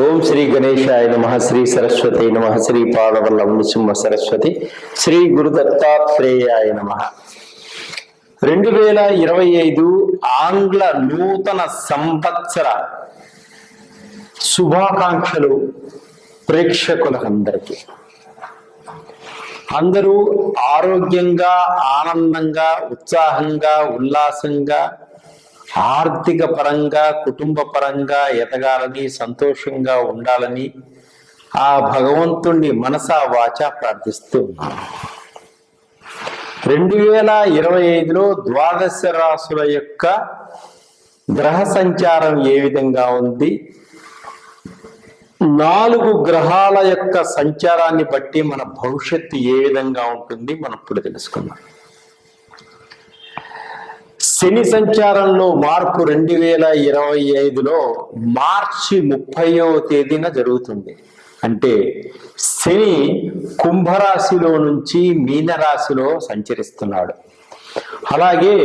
ఓం శ్రీ గణేశాయ నమ శ్రీ సరస్వతి నమ శ్రీ పాదవల్ల నృసింహ సరస్వతి శ్రీ గురు దత్తాత్రేయాయ నమ. రెండు వేల ఇరవై ఐదు ఆంగ్ల నూతన సంవత్సర శుభాకాంక్షలు ప్రేక్షకులందరికీ. అందరూ ఆరోగ్యంగా ఆనందంగా ఉత్సాహంగా ఉల్లాసంగా ఆర్థిక పరంగా కుటుంబ పరంగా ఎదగాలని సంతోషంగా ఉండాలని ఆ భగవంతుణ్ణి మనసా వాచ ప్రార్థిస్తూ ఉన్నాను రెండు వేల ఇరవై ఐదులో ద్వాదశ రాసుల యొక్క గ్రహ సంచారం ఏ విధంగా ఉంది? నాలుగు గ్రహాల యొక్క సంచారాన్ని బట్టి మన భవిష్యత్తు ఏ విధంగా ఉంటుంది? మనం ఇప్పుడు తెలుసుకుందాం. శని సంచారంలో మార్పు రెండు వేల ఇరవై ఐదులో మార్చి ముప్పైవ తేదీన జరుగుతుంది. అంటే శని కుంభరాశిలో నుంచి మీనరాశిలో సంచరిస్తున్నాడు. అలాగే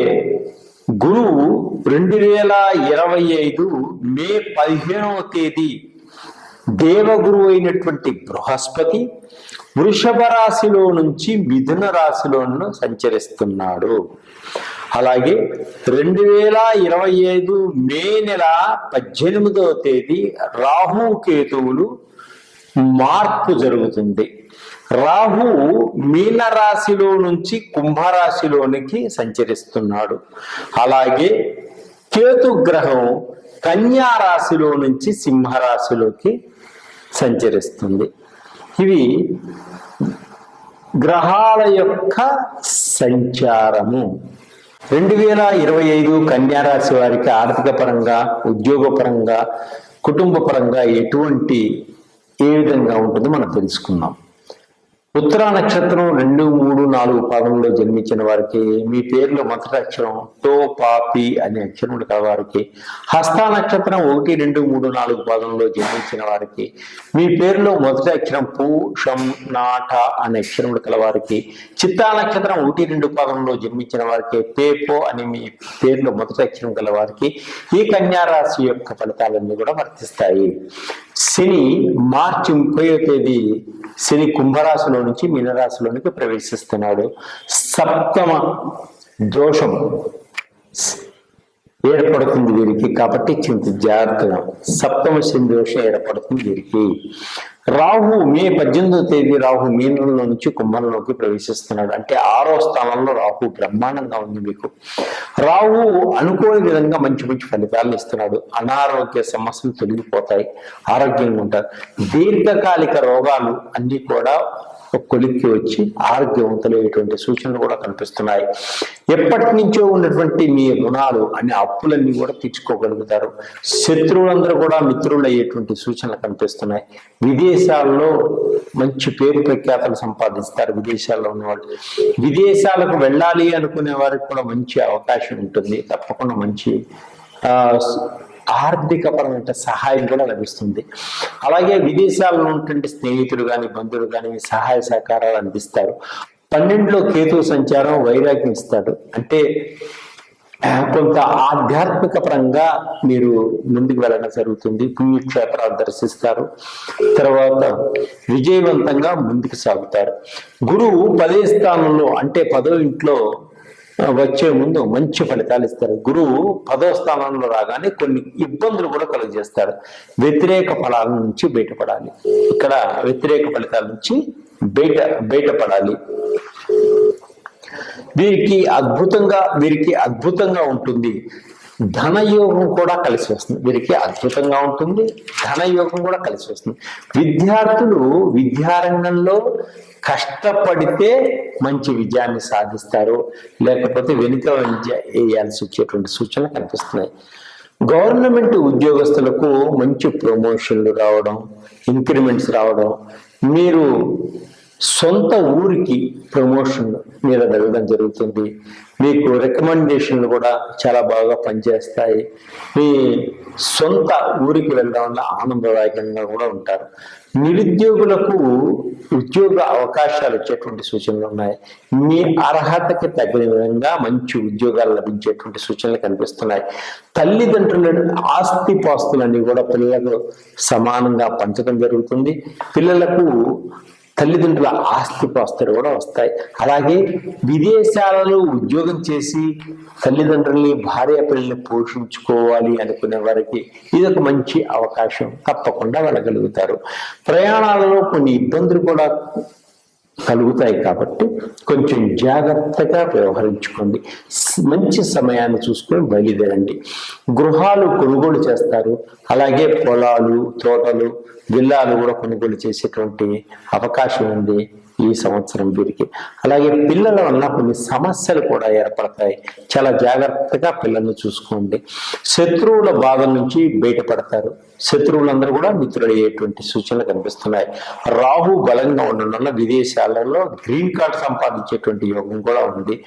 గురువు రెండు వేల ఇరవై ఐదు మే పదిహేనవ తేదీ దేవగురు అయినటువంటి బృహస్పతి వృషభ రాశిలో నుంచి మిథున రాశిలో సంచరిస్తున్నాడు. అలాగే రెండు వేల ఇరవై ఐదు మే నెల పద్దెనిమిదవ తేదీ రాహు కేతువులు మార్పు జరుగుతుంది. రాహు మీనరాశిలో నుంచి కుంభరాశిలోనికి సంచరిస్తున్నాడు. అలాగే కేతు గ్రహం కన్యా రాశిలో నుంచి సింహరాశిలోకి సంచరిస్తుంది. ఇవి గ్రహాల యొక్క సంచారము. రెండు వేల ఇరవై ఐదు కన్యారాశి వారికి ఆర్థిక పరంగా ఉద్యోగ పరంగా కుటుంబ పరంగా ఎటువంటి ఏ విధంగా ఉంటుందో మనం తెలుసుకుందాం. ఉత్తరా నక్షత్రం రెండు మూడు నాలుగు పాదంలో జన్మించిన వారికి మీ పేరులో మొదటి అక్షరం టో పాపి అనే అక్షరములు కల వారికి. హస్త నక్షత్రం ఒకటి రెండు మూడు నాలుగు పాదంలో జన్మించిన వారికి. మీ పేరులో మొదటి అక్షరం పూ షం నాట అనే అక్షరముడు కల వారికి. చిత్తా నక్షత్రం ఒకటి రెండు పాదంలో జన్మించిన వారికి. పేపో అని మీ పేరులో మొదటి అక్షరం గల వారికి. ఈ కన్యా రాశి యొక్క ఫలితాలన్నీ కూడా వర్తిస్తాయి. శని మార్చి ముప్పయో తేదీ శని కుంభరాశిలో నుంచి మీనరాశిలోనికి ప్రవేశిస్తున్నాడు. సప్తమ దోషం. ఏర్పడుతుంది వీరికి. కాబట్టి చింత జాగ్రత్తగా సప్తమ శని దోషం ఏర్పడుతుంది వీరికి. రాహు మే పద్దెనిమిదో తేదీ రాహు మీనంలో నుంచి కుంభంలోకి ప్రవేశిస్తున్నాడు. అంటే ఆరో స్థానంలో రాహు బ్రహ్మాండంగా ఉంది మీకు. రాహు అనుకోని విధంగా మంచి మంచి ఫలితాలను ఇస్తున్నాడు. అనారోగ్య సమస్యలు తొలగిపోతాయి. ఆరోగ్యంగా ఉంటారు. దీర్ఘకాలిక రోగాలు అన్ని కూడా కొలిక్కి వచ్చి ఆరోగ్యవంతులయ్యేటువంటి సూచనలు కూడా కనిపిస్తున్నాయి. ఎప్పటి నుంచో ఉన్నటువంటి మీ రుణాలు అనే అప్పులన్నీ కూడా తీర్చుకోగలుగుతారు. శత్రువులందరూ కూడా మిత్రులు అయ్యేటువంటి సూచనలు కనిపిస్తున్నాయి. విదేశాల్లో మంచి పేరు ప్రఖ్యాతలు సంపాదిస్తారు విదేశాల్లో ఉన్నవాళ్ళు. విదేశాలకు వెళ్ళాలి అనుకునే వారికి కూడా మంచి అవకాశం ఉంటుంది. తప్పకుండా మంచి ఆర్థికపరమైన సహాయం కూడా లభిస్తుంది. అలాగే విదేశాల్లో ఉన్నటువంటి స్నేహితులు కానీ బంధువులు కానీ సహాయ సహకారాలు అందిస్తారు. పన్నెండులో కేతు సంచారం వైరాగ్యం ఇస్తాడు. అంటే కొంత ఆధ్యాత్మిక పరంగా మీరు ముందుకు వెళ్ళడం జరుగుతుంది. పుణ్యక్షేత్రాలు దర్శిస్తారు. తర్వాత విజయవంతంగా ముందుకు సాగుతారు. గురువు పదే స్థానంలో అంటే పదో ఇంట్లో వచ్చే ముందు మంచి ఫలితాలు ఇస్తారు. గురువు పదో స్థానంలో రాగానే కొన్ని ఇబ్బందులు కూడా కలుగజేస్తాడు వ్యతిరేక ఫలాల నుంచి బయటపడాలి. ఇక్కడ వ్యతిరేక ఫలితాల నుంచి బయట బయటపడాలి. వీరికి అద్భుతంగా వీరికి అద్భుతంగా ఉంటుంది. ధనయోగం కూడా కలిసి వస్తుంది. వీరికి అద్భుతంగా ఉంటుంది ధనయోగం కూడా కలిసి వస్తుంది. విద్యార్థులు విద్యారంగంలో కష్టపడితే మంచి విజయాన్ని సాధిస్తారు. లేకపోతే వెనుక విద్య వేయాల్సి వచ్చేటువంటి సూచనలు కనిపిస్తున్నాయి. గవర్నమెంట్ ఉద్యోగస్తులకు మంచి ప్రమోషన్లు రావడం ఇంక్రిమెంట్స్ రావడం మీరు సొంత ఊరికి ప్రమోషన్ మీద వెళ్ళడం జరుగుతుంది. మీకు రికమెండేషన్లు కూడా చాలా బాగా పనిచేస్తాయి. మీ సొంత ఊరికి వెళ్ళడం వల్ల ఆనందదాయకంగా కూడా ఉంటారు. నిరుద్యోగులకు ఉద్యోగ అవకాశాలు వచ్చేటువంటి సూచనలు ఉన్నాయి. మీ అర్హతకి తగిన విధంగా మంచి ఉద్యోగాలు లభించేటువంటి సూచనలు కనిపిస్తున్నాయి. తల్లిదండ్రుల ఆస్తి పాస్తులన్నీ కూడా పిల్లలకు సమానంగా పంచడం జరుగుతుంది. పిల్లలకు తల్లిదండ్రుల ఆస్తి కూడా వస్తాయి. అలాగే విదేశాలలో ఉద్యోగం చేసి తల్లిదండ్రుల్ని భార్య పిల్లల్ని పోషించుకోవాలి అనుకునే వారికి ఇది ఒక మంచి అవకాశం తప్పకుండా వెళ్ళగలుగుతారు ప్రయాణాలలో కొన్ని ఇబ్బందులు కూడా కలుగుతాయి కాబట్టి కొంచెం జాగ్రత్తగా వ్యవహరించుకోండి. మంచి సమయాన్ని చూసుకొని బయలుదేరండి. గృహాలు కొనుగోలు చేస్తారు. అలాగే పొలాలు తోటలు విల్లాలు కూడా కొనుగోలు చేసేటువంటి అవకాశం ఉంది ఈ సంవత్సరం వీరికి. అలాగే పిల్లల వల్ల కొన్ని సమస్యలు కూడా ఏర్పడతాయి. చాలా జాగ్రత్తగా పిల్లల్ని చూసుకోండి. శత్రువుల బాధ నుంచి బయటపడతారు. శత్రువులందరూ కూడా మిత్రులయ్యేటువంటి సూచనలు కనిపిస్తున్నాయి. రాహు బలంగా ఉండడం వల్ల విదేశాలలో గ్రీన్ కార్డ్ సంపాదించేటువంటి యోగం కూడా ఉంది.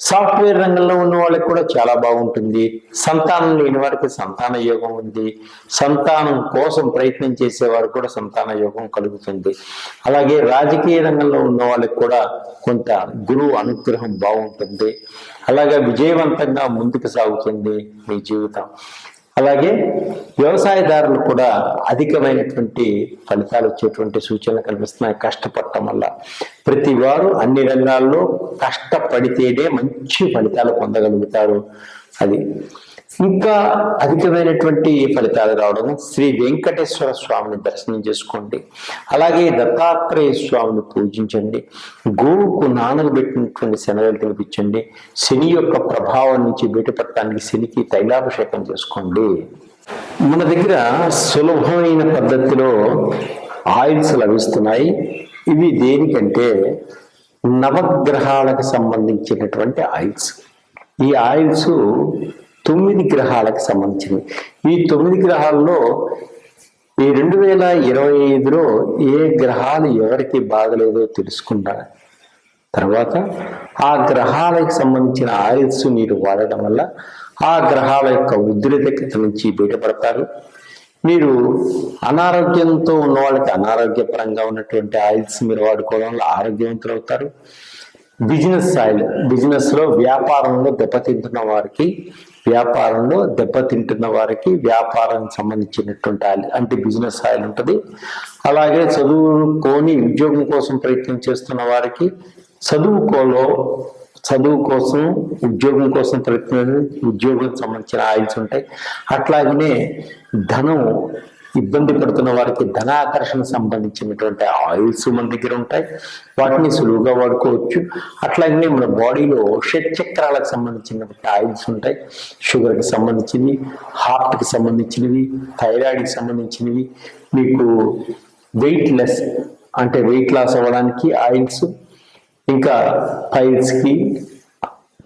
సాఫ్ట్వేర్ రంగంలో ఉన్న వాళ్ళకి కూడా చాలా బాగుంటుంది. సంతానం లేని వారికి సంతాన యోగం ఉంది. సంతానం కోసం ప్రయత్నం చేసే వారికి కూడా సంతాన యోగం కలుగుతుంది. అలాగే రాజకీయ రంగంలో ఉన్న వాళ్ళకి కూడా కొంత గురువు అనుగ్రహం బాగుంటుంది. అలాగే విజయవంతంగా ముందుకు సాగుతుంది మీ జీవితం. అలాగే వ్యవసాయదారులు కూడా అధికమైనటువంటి ఫలితాలు వచ్చేటువంటి సూచనలు కనిపిస్తున్నాయి కష్టపడటం వల్ల ప్రతి వారు అన్ని రంగాల్లో కష్టపడితేనే మంచి ఫలితాలు పొందగలుగుతారు. అది ఇంకా అధికమైనటువంటి ఫలితాలు రావడం శ్రీ వెంకటేశ్వర స్వామిని దర్శనం చేసుకోండి. అలాగే దత్తాత్రేయ స్వామిని పూజించండి. గోవుకు నానబెట్టినటువంటి శనగలు తినిపించండి. శని యొక్క ప్రభావం నుంచి బయటపడటానికి శనికి తైలాభిషేకం చేసుకోండి. మన దగ్గర సులభమైన పద్ధతిలో ఆయిల్స్ లభిస్తున్నాయి. ఇవి దేనికంటే నవగ్రహాలకు సంబంధించినటువంటి ఆయిల్స్. ఈ ఆయిల్స్ తొమ్మిది గ్రహాలకు సంబంధించినవి. ఈ తొమ్మిది గ్రహాల్లో ఈ రెండు వేల ఇరవై ఐదులో ఏ గ్రహాలు ఎవరికి బాగలేదో తెలుసుకుంటా తర్వాత ఆ గ్రహాలకు సంబంధించిన ఆయిల్స్ మీరు వాడడం వల్ల ఆ గ్రహాల యొక్క ఉద్రిక్తత నుంచి బయటపడతారు. మీరు అనారోగ్యంతో ఉన్న వాళ్ళకి అనారోగ్యపరంగా ఉన్నటువంటి ఆయిల్స్ మీరు వాడుకోవడం వల్ల ఆరోగ్యవంతులు అవుతారు. బిజినెస్ ఆయిల్ బిజినెస్లో వ్యాపారంలో దెబ్బతింటున్న వారికి వ్యాపారంలో దెబ్బతింటున్న వారికి వ్యాపారానికి సంబంధించినటువంటి ఆయిల్ అంటే బిజినెస్ ఆయిల్ ఉంటుంది. అలాగే చదువుకోని ఉద్యోగం కోసం ప్రయత్నం చేస్తున్న వారికి చదువుకోలో చదువు కోసం ఉద్యోగం కోసం ప్రయత్నం ఉద్యోగం సంబంధించిన ఆయిల్స్ ఉంటాయి. అట్లాగనే ధనం ఇబ్బంది పడుతున్న వారికి ధనాకర్షణ సంబంధించినటువంటి ఆయిల్స్ మన దగ్గర ఉంటాయి. వాటిని సులువుగా వాడుకోవచ్చు. అట్లాగే మన బాడీలో షట్ చక్రాలకు సంబంధించినటువంటి ఆయిల్స్ ఉంటాయి. షుగర్కి సంబంధించినవి హార్ట్కి సంబంధించినవి థైరాయిడ్కి సంబంధించినవి. మీకు వెయిట్ లెస్ అంటే వెయిట్ లాస్ అవ్వడానికి ఆయిల్స్ ఇంకా పైల్స్కి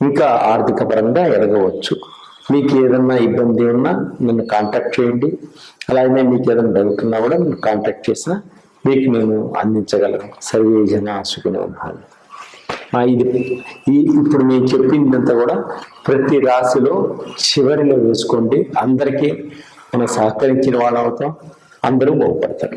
ఇంకా ఆర్థిక పరంగా ఎదగవచ్చు. మీకు ఏదన్నా ఇబ్బంది ఉన్నా నన్ను కాంటాక్ట్ చేయండి. అలాగే మీకు ఏదైనా డౌట్ ఉన్నా కూడా నన్ను కాంటాక్ట్ చేసినా మీకు మేము అందించగలం సర్వే జన సుఖినో ఉన్నాను ఇది ఈ ఇప్పుడు నేను చెప్పిందంతా కూడా ప్రతి రాశిలో చివరిలో వేసుకోండి. అందరికీ మనం సహకరించిన వాళ్ళు అవుతాం. అందరూ బాగుపడతారు.